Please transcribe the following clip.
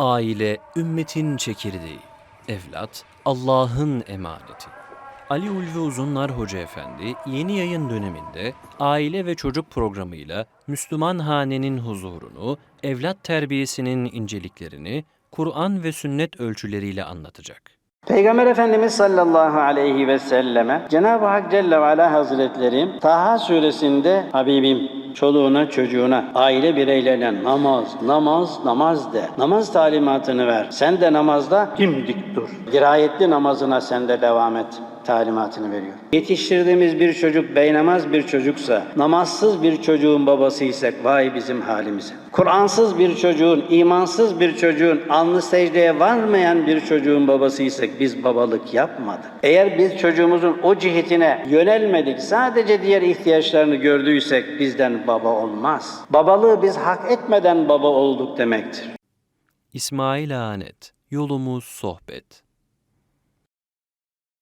Aile ümmetin çekirdeği. Evlat Allah'ın emaneti. Ali Ulvi Uzunlar Hoca Efendi yeni yayın döneminde aile ve çocuk programıyla Müslüman hanenin huzurunu, evlat terbiyesinin inceliklerini Kur'an ve sünnet ölçüleriyle anlatacak. Peygamber Efendimiz sallallahu aleyhi ve selleme Cenab-ı Hak Celle ve Ala Hazretleri Taha suresinde Habibim çoluğuna çocuğuna aile bireylerine namaz namaz namaz de namaz talimatını ver sen de namazda dimdik dur dirayetli namazına sen de devam et talimatını veriyor. Yetiştirdiğimiz bir çocuk beynamaz bir çocuksa, namazsız bir çocuğun babasıysak vay bizim halimize. Kur'ansız bir çocuğun, imansız bir çocuğun, alnı secdeye varmayan bir çocuğun babasıysak biz babalık yapmadık. Eğer biz çocuğumuzun o cihetine yönelmedik, sadece diğer ihtiyaçlarını gördüysek bizden baba olmaz. Babalığı biz hak etmeden baba olduk demektir. İsmail Anet, Yolumuz Sohbet